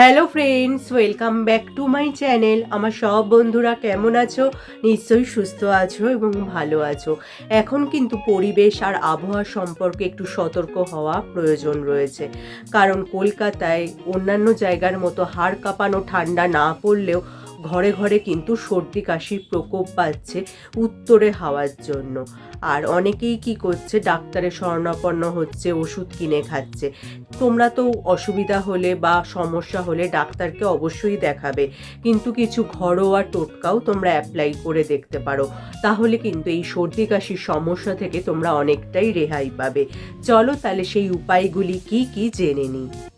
Hello friends welcome back to my channel আমার সব বন্ধুরা কেমন আছো? নিশ্চয়ই সুস্থ আছো এবং ভালো আছো। এখন কিন্তু পরিবেশ আর আবহাওয়া সম্পর্কে একটু সতর্ক হওয়া প্রয়োজন রয়েছে। কারণ কলকাতায় অন্যান্য জায়গার মতো হাড় কাঁপানো ঠান্ডা না পড়লেও ঘরে ঘরে কিন্তু সর্দি কাশির প্রকোপ পাচ্ছে উত্তরে হাওয়ার জন্য। আর অনেকেই কি করছে, ডাক্তারের শরণাপন্ন হচ্ছে, ওষুধ কিনে খাচ্ছে। তোমরা তো অসুবিধা হলে বা সমস্যা হলে ডাক্তারকে অবশ্যই দেখাবে। কিন্তু কিছু ঘরোয়া টোটকাও তোমরা অ্যাপ্লাই করে দেখতে পারো। তাহলে কিন্তু এই সর্দি কাশির সমস্যা থেকে তোমরা অনেকটাই রেহাই পাবে। চলো তাহলে সেই উপায়গুলি কি কি জেনে নিই।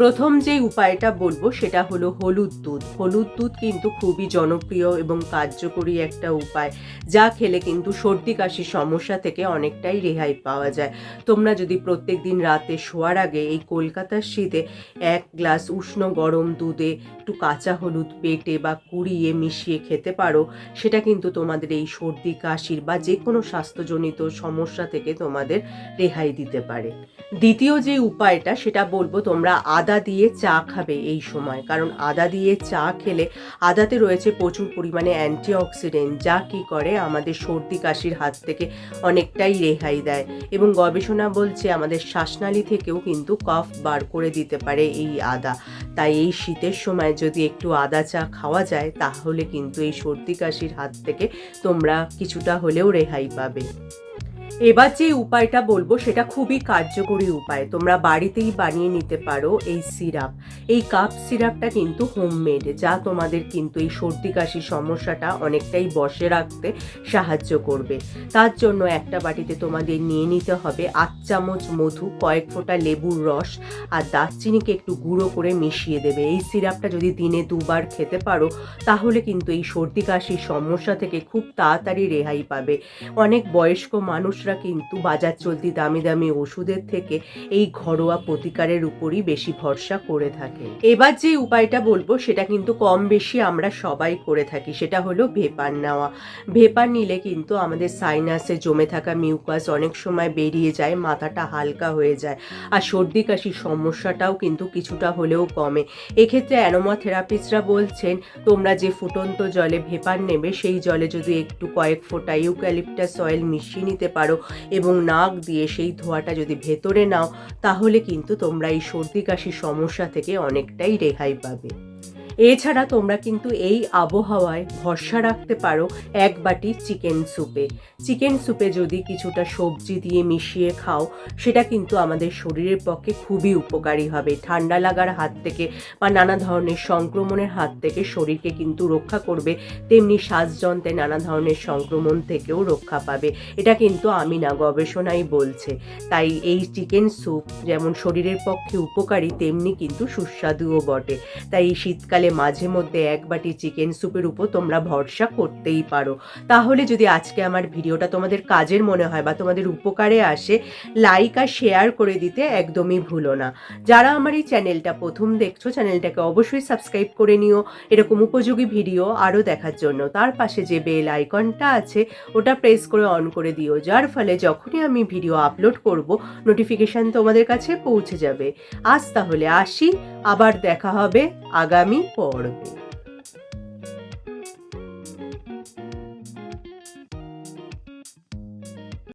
প্রথম যে উপায়টা বলব সেটা হলো হলুদ দুধ। হলুদ দুধ কিন্তু খুবই জনপ্রিয় এবং কার্যকরী একটা উপায়, যা খেলে কিন্তু সর্দি কাশির সমস্যা থেকে অনেকটাই রেহাই পাওয়া যায়। তোমরা যদি প্রত্যেক দিন রাতে শোয়ার আগে এই কলকাতার শীতে এক গ্লাস উষ্ণ গরম দুধে একটু কাঁচা হলুদ পেটে বা কুড়িয়ে মিশিয়ে খেতে পারো, সেটা কিন্তু তোমাদের এই সর্দি কাশির বা যে কোনো স্বাস্থ্যজনিত সমস্যা থেকে তোমাদের রেহাই দিতে পারে। দ্বিতীয় যে উপায়টা সেটা বলব তোমরা আদা দিয়ে চা খাবে এই সময়। কারণ আদা দিয়ে চা খেলে আদাতে রয়েছে প্রচুর পরিমাণে অ্যান্টিঅক্সিডেন্ট যা কি করে আমাদের সর্দি কাশির হাত থেকে অনেকটাই রেহাই দেয়। এবং গবেষণা বলছে আমাদের শ্বাসনালী থেকেও কিন্তু কফ বার করে দিতে পারে এই আদা। তাই এই শীতের সময় যদি একটু আদা চা খাওয়া যায়, তাহলে কিন্তু এই সর্দি কাশির হাত থেকে তোমরা কিছুটা হলেও রেহাই পাবে। এবার যে উপায়টা বলব, সেটা খুবই কার্যকরী উপায়। তোমরা বাড়িতেই বানিয়ে নিতে পারো এই সিরাপ। এই কাপ সিরাপটা কিন্তু হোমমেড যা তোমাদের কিন্তু এই সর্দি কাশির সমস্যাটা অনেকটাই বসে রাখতে সাহায্য করবে। তার জন্য একটা বাটিতে তোমাদের নিয়ে নিতে হবে আট চামচ মধু, কয়েক ফোঁটা লেবুর রস আর দারচিনিকে একটু গুঁড়ো করে মিশিয়ে দেবে। এই সিরাপটা যদি দিনে দুবার খেতে পারো, তাহলে কিন্তু এই সর্দি কাশির সমস্যা থেকে খুব তাড়াতাড়ি রেহাই পাবে। অনেক বয়স্ক মানুষরা কিন্তু বাজার চলতি দামি দামি ওষুধের থেকে এই ঘরোয়া প্রতিকারের উপরই বেশি ভরসা করে থাকে এবার যে উপায়টা বলব, সেটা কিন্তু কম বেশি আমরা সবাই করে থাকি, সেটা হলো ভেপার নেওয়া। ভেপার নিলে কিন্তু আমাদের সাইনাসে জমে থাকা মিউকাস অনেক সময় বেরিয়ে যায়, মাথাটা হালকা হয়ে যায়, আর সর্দি কাশির সমস্যাটাও কিন্তু কিছুটা হলেও কমে। এক্ষেত্রে অ্যানোমা থেরাপিস্টরা বলছেন, তোমরা যে ফুটন্ত জলে ভেপার নেবে, সেই জলে যদি একটু কয়েক ফোঁটা ইউক্যালিপটাস অয়েল মিশিয়ে নিতে পারো এবং নাক দিয়ে সেই ধোঁয়াটা যদি ভেতরে নাও, তাহলে কিন্তু তোমরা এই সর্দি কাশির সমস্যা থেকে অনেকটাই রেহাই পাবে। এছাড়া তোমরা কিন্তু এই আবহাওয়ায় ভরসা রাখতে পারো এক বাটি চিকেন স্যুপে। চিকেন স্যুপে যদি কিছুটা সবজি দিয়ে মিশিয়ে খাও, সেটা কিন্তু আমাদের শরীরের পক্ষে খুবই উপকারী হবে। ঠান্ডা লাগার হাত থেকে বা নানা ধরনের সংক্রমণের হাত থেকে শরীরকে কিন্তু রক্ষা করবে। তেমনি শ্বাসযন্ত্রে নানা ধরনের সংক্রমণ থেকেও রক্ষা পাবে। এটা কিন্তু আমি না গবেষণাই বলছে। তাই এই চিকেন স্যুপ যেমন শরীরের পক্ষে উপকারী, তেমনি কিন্তু সুস্বাদুও বটে। তাই এই শীতকালে মাঝে মধ্যে এক বাটি চিকেন স্যুপের উপর তোমরা ভরসা করতেই পারো। তাহলে যদি আজকে আমার ভিডিওটা তোমাদের কাজের মনে হয় বা তোমাদের উপকারে আসে লাইক আর শেয়ার করে দিতে একদমই ভুলো না। যারা আমার এই চ্যানেলটা প্রথম দেখছ চ্যানেলটাকে অবশ্যই সাবস্ক্রাইব করে নিও। এরকম উপযোগী ভিডিও আরও দেখার জন্য তার পাশে যে বেল আইকনটা আছে, ওটা প্রেস করে অন করে দিও। যার ফলে যখনই আমি ভিডিও আপলোড করব নোটিফিকেশান তোমাদের কাছে পৌঁছে যাবে। আজ তাহলে আসি, আবার দেখা হবে আগামী deporte.